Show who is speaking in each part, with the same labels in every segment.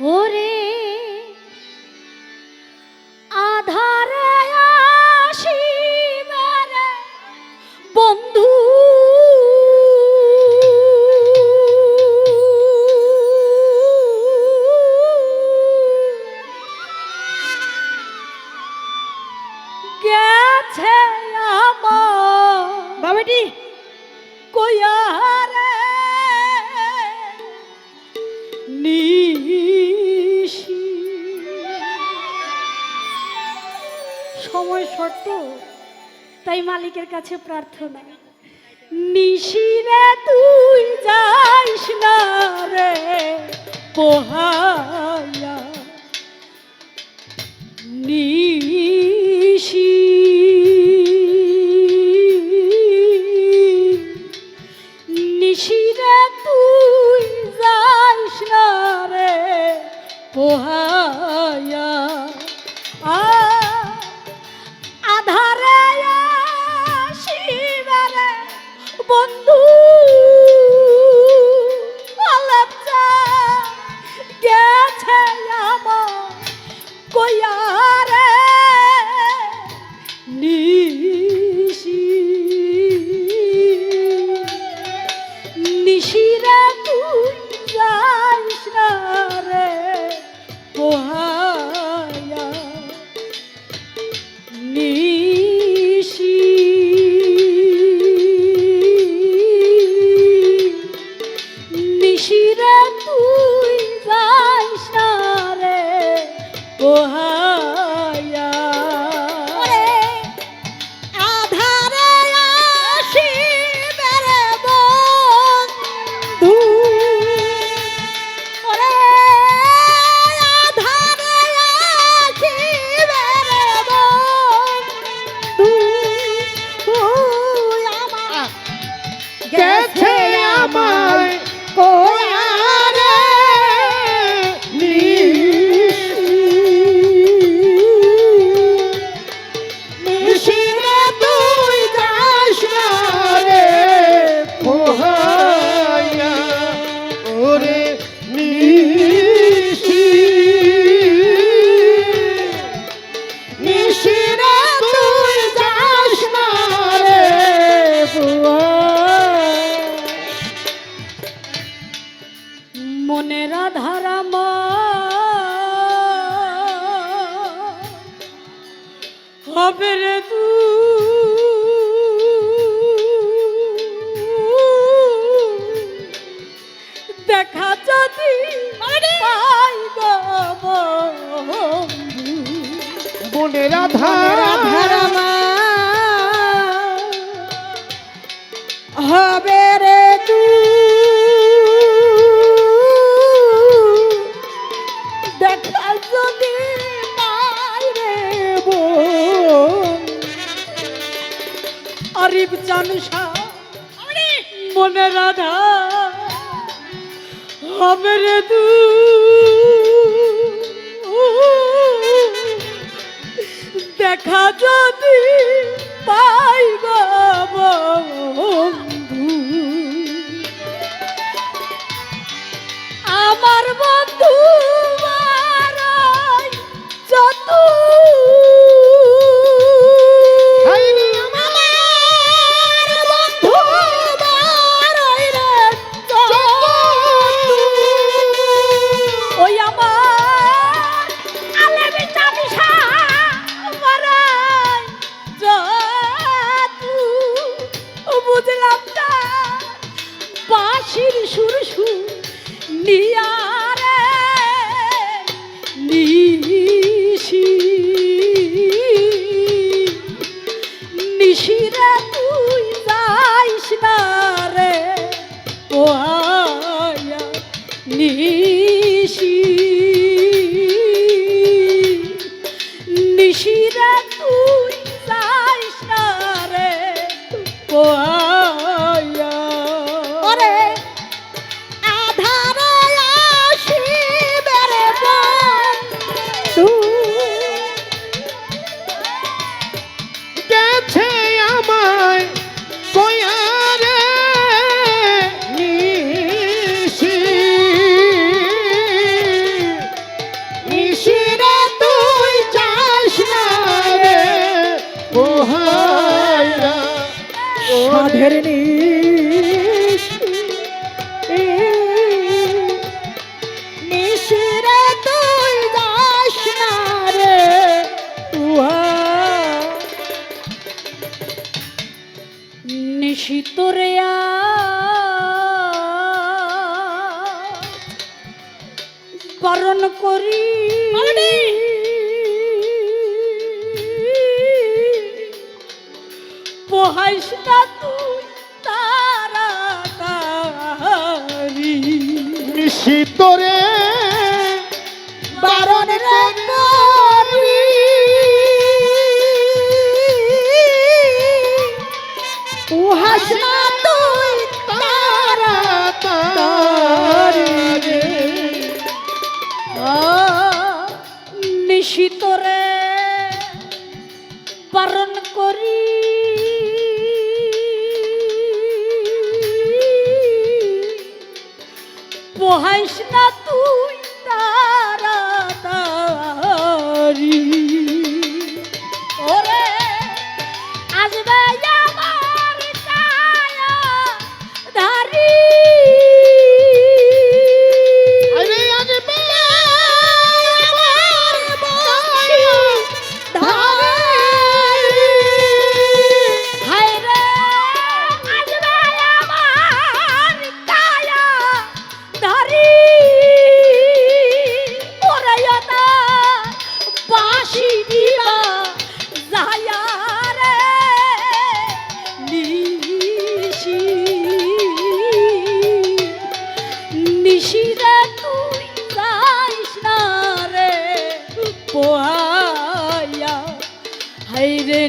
Speaker 1: ¡Ore! তাই মালিকের কাছে প্রার্থনা। নিশিরে তুই যাইস না রে পোহা। গরিব চানসা মনে রাধা হবে রে তু দেখা যদি পাইবা দিয়া চোখের নিশ নিশিরে তুই যাস না রে উহা। নিশি
Speaker 2: তোরে
Speaker 1: বরণ করি। পোহাইস না তুই। শীতরে Ooh. হাইরে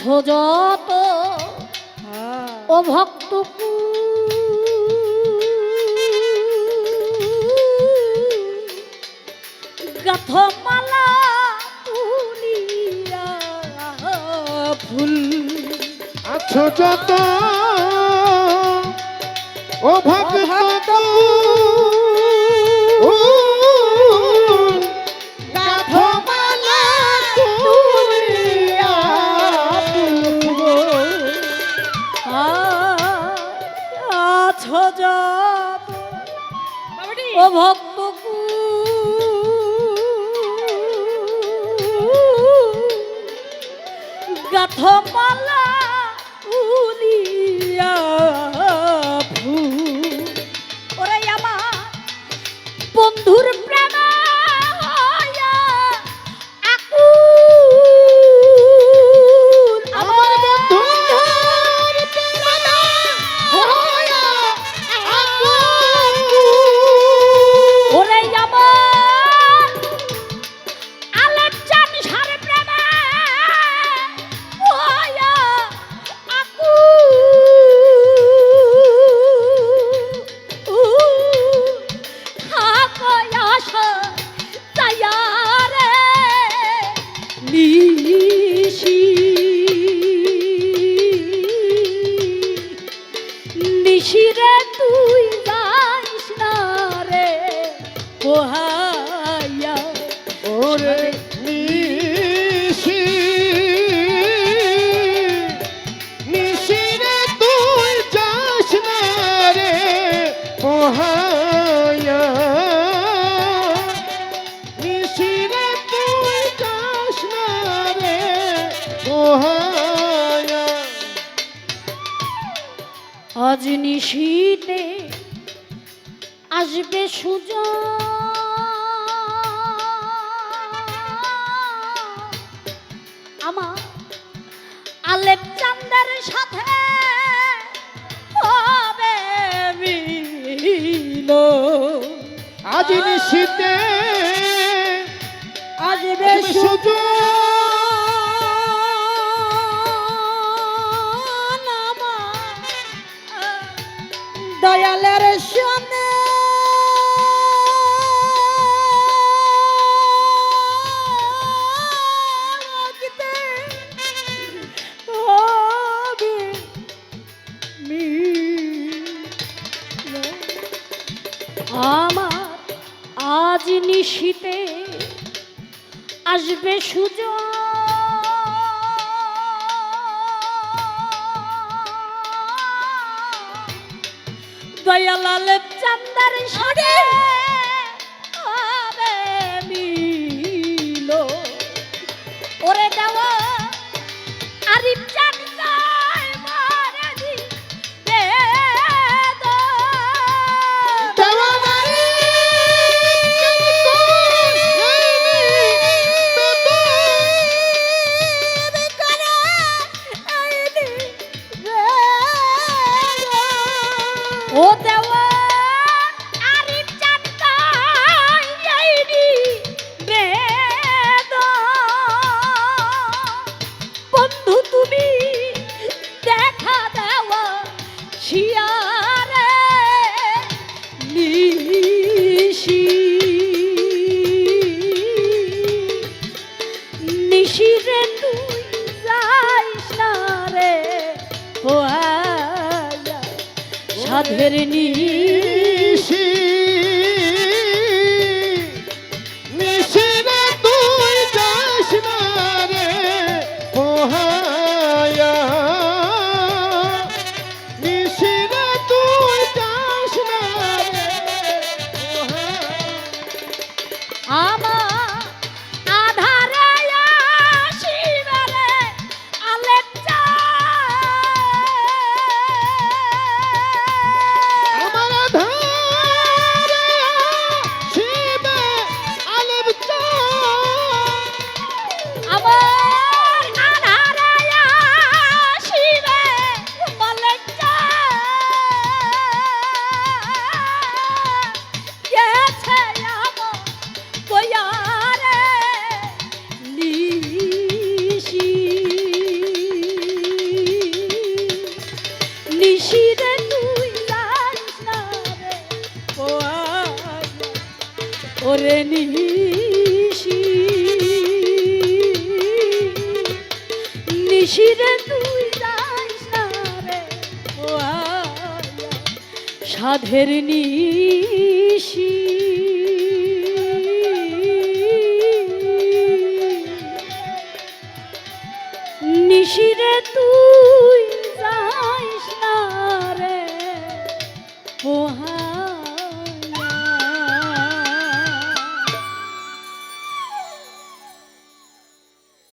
Speaker 1: আছো যত হ্যাঁ। ও ভক্ত গাথমালা তুলিয়া ফুল।
Speaker 2: আছো যত ও ভক্ত home. পোহায়া
Speaker 1: আজ নিশীতে আসবে সুযোগ আমার আলেপ চান্দার সাথে হবে মিল
Speaker 2: আজ নিশীতে
Speaker 1: আসবে সুযোগ শীতে আসবে সুযোগ। দয়ালাল চান্দার সরে মিলো ওরে দেওয়া আরিফ সাধের নিয়ে সাধের নিশি। নিশিরে তুই